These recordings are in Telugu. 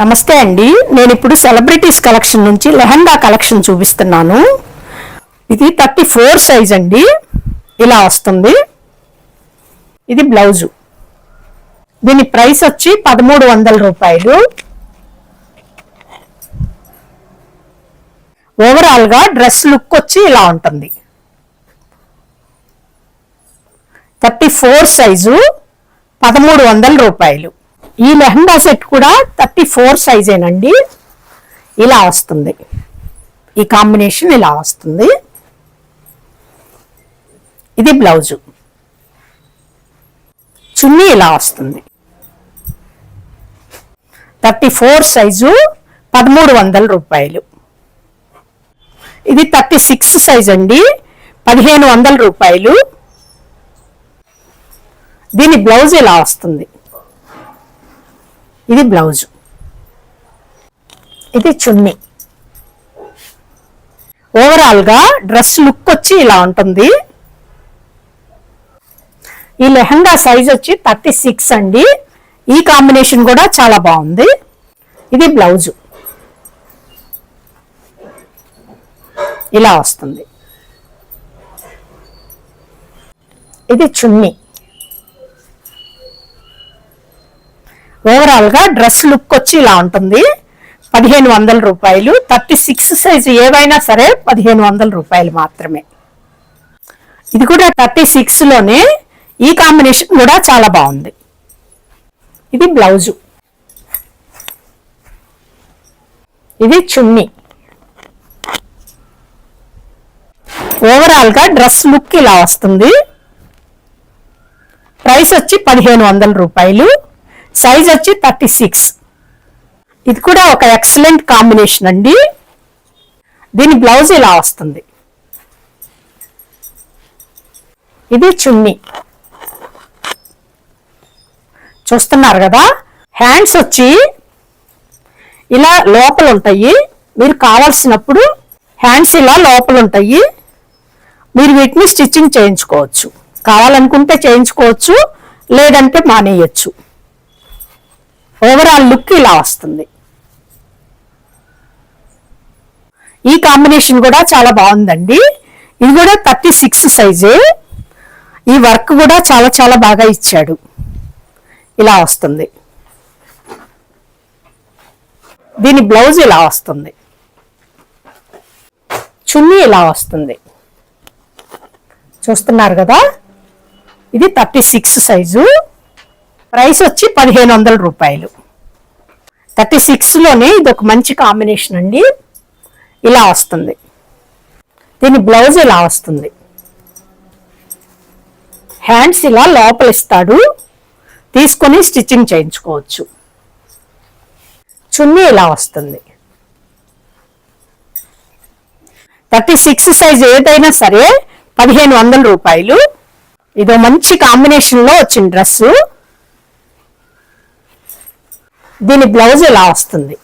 నమస్తే అండి. నేను ఇప్పుడు సెలబ్రిటీస్ కలెక్షన్ నుంచి లెహంగా కలెక్షన్ చూపిస్తున్నాను. ఇది థర్టీ ఫోర్ సైజ్ అండి. ఇలా వస్తుంది. ఇది బ్లౌజు. దీని ప్రైస్ వచ్చి పదమూడు వందల రూపాయలు. ఓవరాల్గా డ్రెస్ లుక్ వచ్చి ఇలా ఉంటుంది. థర్టీ ఫోర్ సైజు పదమూడు వందల రూపాయలు. ఈ లెహంగా సెట్ కూడా థర్టీ ఫోర్ సైజేనండి ఇలా వస్తుంది. ఈ కాంబినేషన్ ఇలా వస్తుంది. ఇది బ్లౌజు. చున్నీ ఇలా వస్తుంది. థర్టీ ఫోర్ సైజు పదమూడు వందల రూపాయలు. ఇది థర్టీ సిక్స్ సైజ్ అండి. పదిహేను వందల రూపాయలు. దీని బ్లౌజ్ ఇలా వస్తుంది. ఇది బ్లౌజ్. ఇది చున్నీ. ఓవరాల్గా డ్రెస్ లుక్ వచ్చి ఇలా ఉంటుంది. ఈ లెహంగా సైజ్ వచ్చి థర్టీ సిక్స్ అండి. ఈ కాంబినేషన్ కూడా చాలా బాగుంది. ఇది బ్లౌజు. ఇలా వస్తుంది. ఇది చున్నీ. ఓవరాల్గా డ్రెస్ లుక్ వచ్చి ఇలా ఉంటుంది. పదిహేను వందల రూపాయలు. థర్టీ సిక్స్ సైజు ఏవైనా సరే పదిహేను వందల రూపాయలు మాత్రమే. ఇది కూడా థర్టీ సిక్స్లోనే ఈ కాంబినేషన్ కూడా చాలా బాగుంది. ఇది బ్లౌజు. ఇది చున్నీ. ఓవరాల్గా డ్రెస్ లుక్ ఇలా వస్తుంది. ప్రైస్ వచ్చి పదిహేను వందల రూపాయలు. సైజ్ వచ్చి థర్టీ సిక్స్ ఇది కూడా ఒక ఎక్సలెంట్ కాంబినేషన్ అండి. దీని బ్లౌజ్ ఇలా వస్తుంది. ఇది చున్నీ. చూస్తున్నారు కదా? హ్యాండ్స్ వచ్చి ఇలా లోపల ఉంటాయి మీరు కావాల్సినప్పుడు హ్యాండ్స్ ఇలా లోపల ఉంటాయి మీరు వీటిని స్టిచ్చింగ్ చేయించుకోవచ్చు. కావాలనుకుంటే చేయించుకోవచ్చు లేదంటే మానేయచ్చు. ఓవరాల్ లుక్ ఇలా వస్తుంది. ఈ కాంబినేషన్ కూడా చాలా బాగుందండి. ఇది కూడా థర్టీ సిక్స్ సైజే ఈ వర్క్ కూడా చాలా చాలా బాగా ఇచ్చాడు. ఇలా వస్తుంది. దీని బ్లౌజ్ ఇలా వస్తుంది. చున్నీ ఇలా వస్తుంది. చూస్తున్నారు కదా? ఇది థర్టీ సిక్స్ సైజు ప్రైస్ వచ్చి పదిహేను వందల రూపాయలు. థర్టీ సిక్స్లోనే ఇది ఒక మంచి కాంబినేషన్ అండి. ఇలా వస్తుంది. దీని బ్లౌజ్ ఇలా వస్తుంది. హ్యాండ్స్ ఇలా లోపల ఇస్తాడు. తీసుకొని స్టిచ్చింగ్ చేయించుకోవచ్చు. చున్నీ ఇలా వస్తుంది. థర్టీ సిక్స్ సైజ్ ఏదైనా సరే పదిహేను వందల రూపాయలు. ఇదో మంచి కాంబినేషన్లో వచ్చిన డ్రెస్సు దీని బ్లౌజ్ ఇలా వస్తుంది?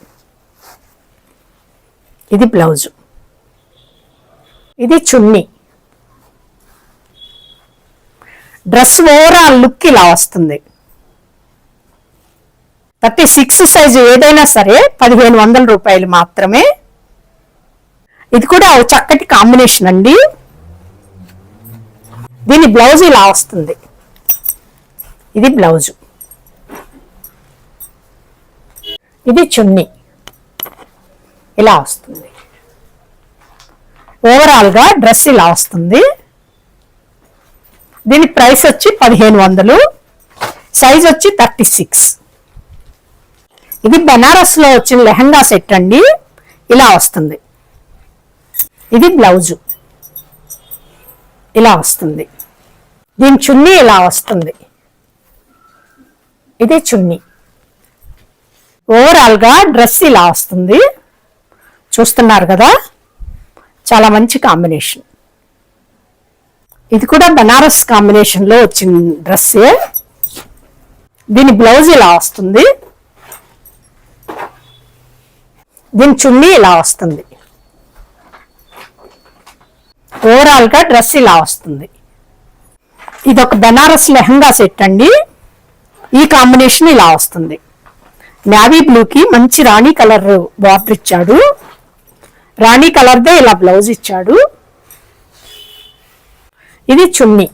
ఇది బ్లౌజు. ఇది చున్నీ. డ్రెస్ ఓవరాల్ లుక్ ఇలా వస్తుంది. థర్టీ సిక్స్ సైజు ఏదైనా సరే పదిహేను వందల రూపాయలు మాత్రమే. ఇది కూడా చక్కటి కాంబినేషన్ అండి. దీని బ్లౌజ్ ఇలా వస్తుంది. ఇది బ్లౌజు. ఇది చున్నీ. ఇలా వస్తుంది. ఓవరాల్గా డ్రెస్ ఇలా వస్తుంది. దీని ప్రైస్ వచ్చి పదిహేను వందలు. సైజ్ వచ్చి థర్టీ సిక్స్. ఇది బెనారస్లో వచ్చిన లెహంగా సెట్ అండి. ఇలా వస్తుంది. ఇది బ్లౌజు. ఇలా వస్తుంది. దీని చున్నీ ఇలా వస్తుంది. ఇది చున్నీ. ఓవరాల్గా డ్రెస్ ఇలా వస్తుంది. చూస్తున్నారు కదా? చాలా మంచి కాంబినేషన్. ఇది కూడా బనారస్ కాంబినేషన్లో వచ్చిన డ్రెస్సే. దీని బ్లౌజ్ ఇలా వస్తుంది. దీని చున్నీ ఇలా వస్తుంది. ఓవరాల్గా డ్రెస్ ఇలా వస్తుంది. ఇది ఒక బనారస్ లెహంగా సెట్ అండి. ఈ కాంబినేషన్ ఇలా వస్తుంది. నావీ బ్లూకి మంచి రాణి కలర్ బార్డర్ ఇచ్చాడు. రాణి కలర్దే ఇలా బ్లౌజ్ ఇచ్చాడు. ఇది చున్నీ.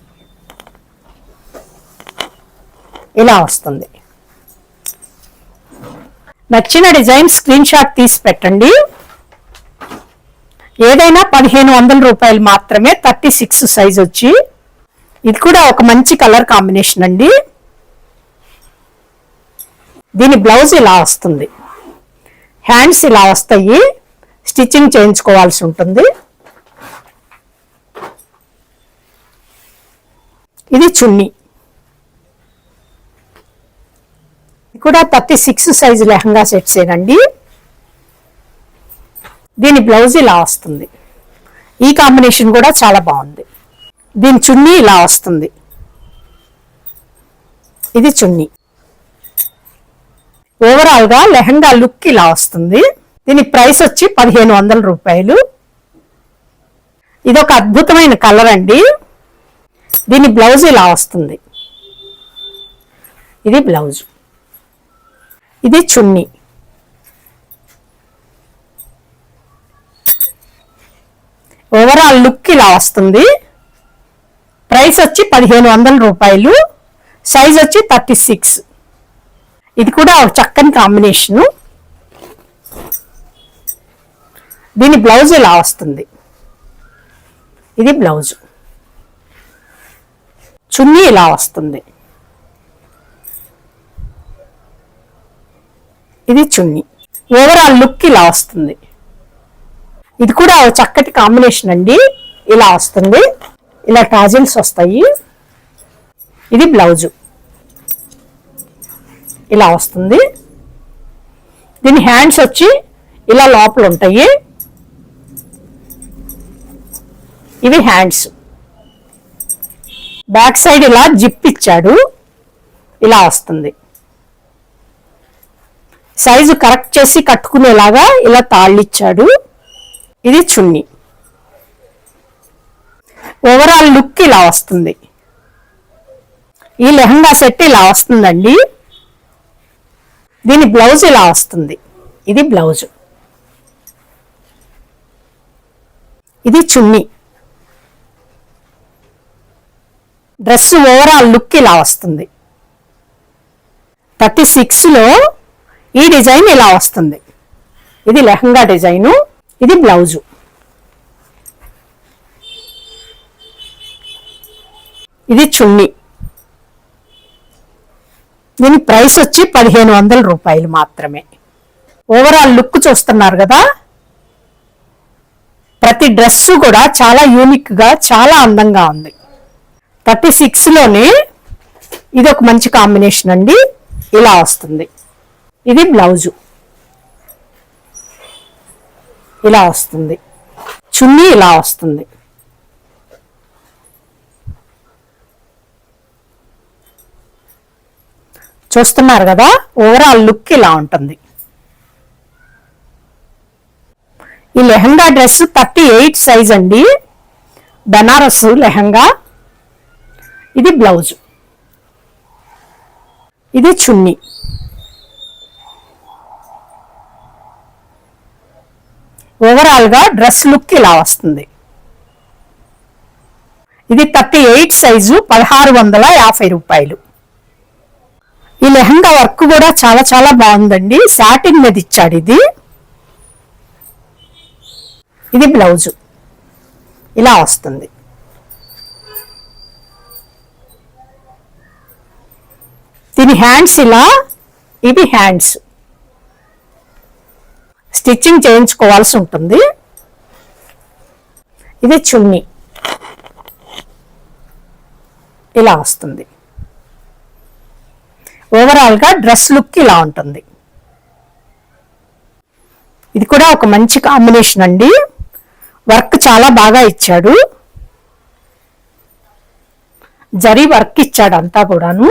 ఇలా వస్తుంది. నచ్చిన డిజైన్ స్క్రీన్ షాట్ తీసి పెట్టండి. ఏదైనా పదిహేను వందల రూపాయలు మాత్రమే థర్టీ సిక్స్ సైజ్ వచ్చి ఇది కూడా ఒక మంచి కలర్ కాంబినేషన్ అండి. దీని బ్లౌజ్ ఇలా వస్తుంది. హ్యాండ్స్ ఇలా వస్తాయి. స్టిచ్చింగ్ చేయించుకోవాల్సి ఉంటుంది. ఇది చున్నీ. కూడా thirty six size lehenga sets ఏనండి దీని బ్లౌజ్ ఇలా వస్తుంది. ఈ కాంబినేషన్ కూడా చాలా బాగుంది. దీని చున్నీ ఇలా వస్తుంది. ఇది చున్నీ. ఓవరాల్గా లెహంగా లుక్ ఇలా వస్తుంది. దీని ప్రైస్ వచ్చి పదిహేను వందల రూపాయలు. ఇది ఒక అద్భుతమైన కలర్ అండి. దీని బ్లౌజ్ ఇలా వస్తుంది. ఇది బ్లౌజ్. ఇది చున్నీ. ఓవరాల్ లుక్ ఇలా వస్తుంది. ప్రైస్ వచ్చి పదిహేను వందల రూపాయలు. సైజ్ వచ్చి థర్టీ సిక్స్ ఇది కూడా ఒక చక్కని కాంబినేషను. దీని బ్లౌజ్ ఇలా వస్తుంది? ఇది బ్లౌజ్. చున్నీ ఇలా వస్తుంది? ఇది చున్నీ. ఓవరాల్ లుక్ ఇలా వస్తుంది. ఇది కూడా ఒక చక్కటి కాంబినేషన్ అండి. ఇలా వస్తుంది. ఇలా టాజిల్స్ వస్తాయి. ఇది బ్లౌజు. ఇలా వస్తుంది. దీని హ్యాండ్స్ వచ్చి ఇలా లోపల ఉంటాయి ఇవి హ్యాండ్స్ బ్యాక్ సైడ్ ఇలా జిప్ ఇచ్చాడు. ఇలా వస్తుంది. సైజు కరెక్ట్ చేసి కట్టుకునేలాగా ఇలా తాళ్ళిచ్చాడు. ఇది చున్నీ. ఓవరాల్ లుక్ ఇలా వస్తుంది. ఈ లెహంగా సెట్ ఇలా వస్తుందండి. దీని బ్లౌజ్ ఇలా వస్తుంది. ఇది బ్లౌజ్. ఇది చున్నీ. డ్రెస్ ఓవరాల్ లుక్ ఇలా వస్తుంది. థర్టీ సిక్స్లో ఈ డిజైన్ ఇలా వస్తుంది. ఇది లెహంగా డిజైను. ఇది బ్లౌజు. ఇది చున్నీ. దీని ప్రైస్ వచ్చి పదిహేను వందల రూపాయలు మాత్రమే. ఓవరాల్ లుక్ చూస్తున్నారు కదా? ప్రతి డ్రెస్సు కూడా చాలా యూనిక్గా చాలా అందంగా ఉంది. థర్టీ సిక్స్లోనే ఇది ఒక మంచి కాంబినేషన్ అండి. ఇలా వస్తుంది. ఇది బ్లౌజు. ఇలా వస్తుంది. చున్నీ ఇలా వస్తుంది. చూస్తున్నారు కదా ఓవరాల్ లుక్ ఇలా ఉంటుంది. ఈ lehenga dress thirty eight size అండి. బెనారస్ లెహంగా. ఇది బ్లౌజ్. ఇది చున్నీ. ఓవరాల్గా డ్రెస్ లుక్ ఇలా వస్తుంది. ఇది థర్టీ ఎయిట్ సైజు పదహారు వందల యాభై రూపాయలు. ఈ లెహంగా వర్క్ కూడా చాలా చాలా బాగుందండి. సాటిన్ మీద ఇచ్చాడు ఇది. ఇది బ్లౌజు. ఇలా వస్తుంది. దీని హ్యాండ్స్ ఇలా ఇవి హ్యాండ్స్. స్టిచ్చింగ్ చేయించుకోవాల్సి ఉంటుంది. ఇది చున్నీ. ఇలా వస్తుంది. ఓవరాల్గా డ్రెస్ లుక్ ఇలా ఉంటుంది. ఇది కూడా ఒక మంచి కాంబినేషన్ అండి. వర్క్ చాలా బాగా ఇచ్చాడు. జరీ వర్క్ ఇచ్చాడు అంతా కూడాను.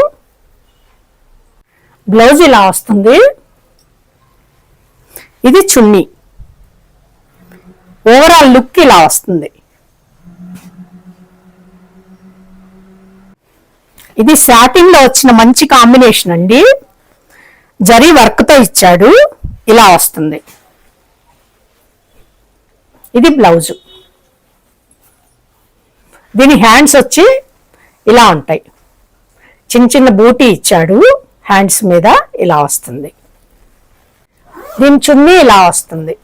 బ్లౌజ్ ఇలా వస్తుంది. ఇది చున్నీ. ఓవరాల్ లుక్ ఇలా వస్తుంది. ఇది శాటిన్లో వచ్చిన మంచి కాంబినేషన్ అండి. జరీ వర్క్తో ఇచ్చాడు. ఇలా వస్తుంది. ఇది బ్లౌజు దీని హ్యాండ్స్ వచ్చి ఇలా ఉంటాయి. చిన్న చిన్న బూటీ ఇచ్చాడు. హ్యాండ్స్ మీద ఇలా వస్తుంది. దీని చున్నీ ఇలా వస్తుంది.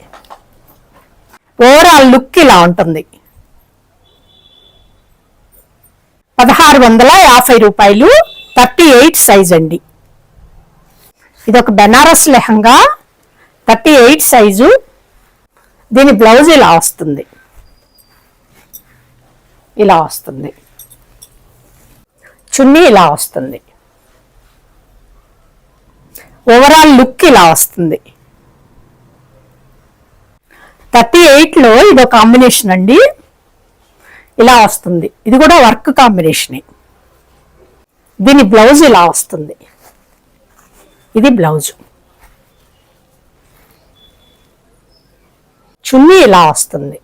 ఓవరాల్ లుక్ ఇలా ఉంటుంది. పదహారు వందల యాభై రూపాయలు థర్టీ ఎయిట్ సైజ్ అండి. ఇది ఒక Banaras lehenga thirty eight size. దీని బ్లౌజ్ ఇలా వస్తుంది. ఇలా వస్తుంది. చున్నీ ఇలా వస్తుంది. ఓవరాల్ లుక్ ఇలా వస్తుంది. థర్టీ ఎయిట్లో ఇది ఒక కాంబినేషన్ అండి. ఇలా వస్తుంది. ఇది కూడా వర్క్ కాంబినేషనే. దీని బ్లౌజ్ ఇలా వస్తుంది. ఇది బ్లౌజ్. చున్నీ ఇలా వస్తుంది.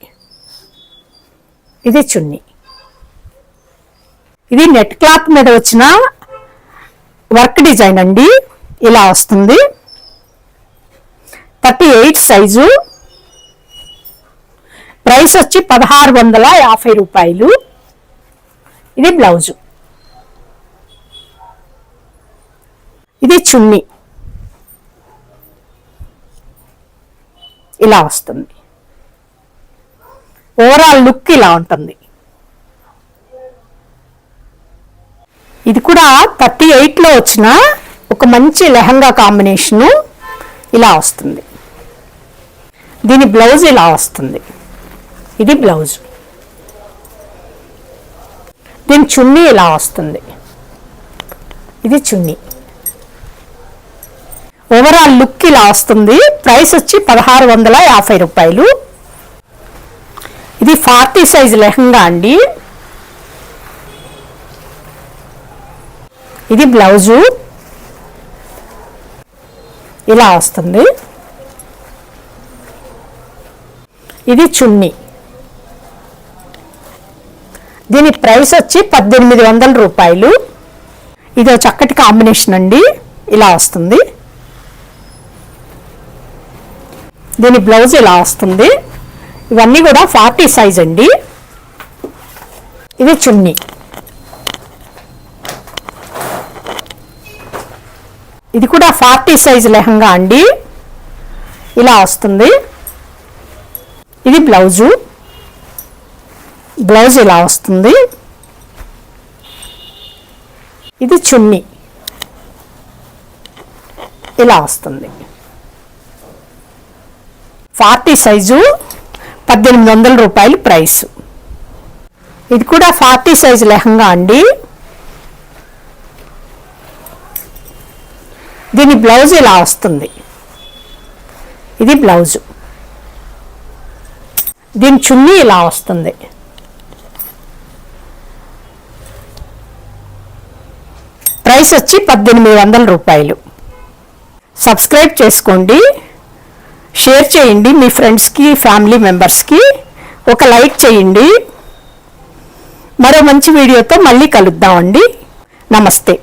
ఇది చున్నీ. ఇది నెట్ క్లాత్ మీద వచ్చిన వర్క్ డిజైన్ అండి. ఇలా వస్తుంది. Thirty eight size. ప్రైస్ వచ్చి పదహారు వందల యాభై రూపాయలు. ఇది బ్లౌజు. ఇది చున్నీ. ఇలా వస్తుంది. ఓవరాల్ లుక్ ఇలా ఉంటుంది. ఇది కూడా థర్టీ ఎయిట్లో వచ్చిన ఒక మంచి లెహంగా కాంబినేషను ఇలా వస్తుంది. దీని బ్లౌజ్ ఇలా వస్తుంది. ఇది బ్లౌజ్. దీని చున్నీ ఇలా వస్తుంది. ఇది చున్నీ. ఓవరాల్ లుక్ ఇలా వస్తుంది. ప్రైస్ వచ్చి పదహారు వందల యాభై రూపాయలు. ఇది ఫార్టీ సైజ్ లెహంగా అండి. ఇది బ్లౌజు. ఇలా వస్తుంది. ఇది చున్నీ. దీని ప్రైస్ వచ్చి పద్దెనిమిది వందల రూపాయలు. ఇది చక్కటి కాంబినేషన్ అండి. ఇలా వస్తుంది. దీని బ్లౌజ్ ఇలా వస్తుంది. ఇవన్నీ కూడా ఫార్టీ సైజ్ అండి. ఇది చున్నీ. ఇది కూడా ఫార్టీ సైజ్ లెహంగా అండి. ఇలా వస్తుంది. ఇది బ్లౌజు. బ్లౌజ్ ఇలా వస్తుంది. ఇది చున్నీ. ఇలా వస్తుంది. ఫార్టీ సైజు పద్దెనిమిది వందల రూపాయలు ప్రైస్. ఇది కూడా ఫార్టీ సైజు లెహంగా అండి. దీని బ్లౌజ్ ఇలా వస్తుంది. ఇది బ్లౌజు. దీని చున్నీ ఇలా వస్తుంది. ప్రైస్ వచ్చి పద్దెనిమిది వందల రూపాయలు. సబ్స్క్రైబ్ చేసుకోండి. షేర్ చేయండి మీ ఫ్రెండ్స్కి ఫ్యామిలీ మెంబర్స్కి. ఒక లైక్ చేయండి. మరో మంచి వీడియోతో మళ్ళీ కలుద్దామండి. నమస్తే.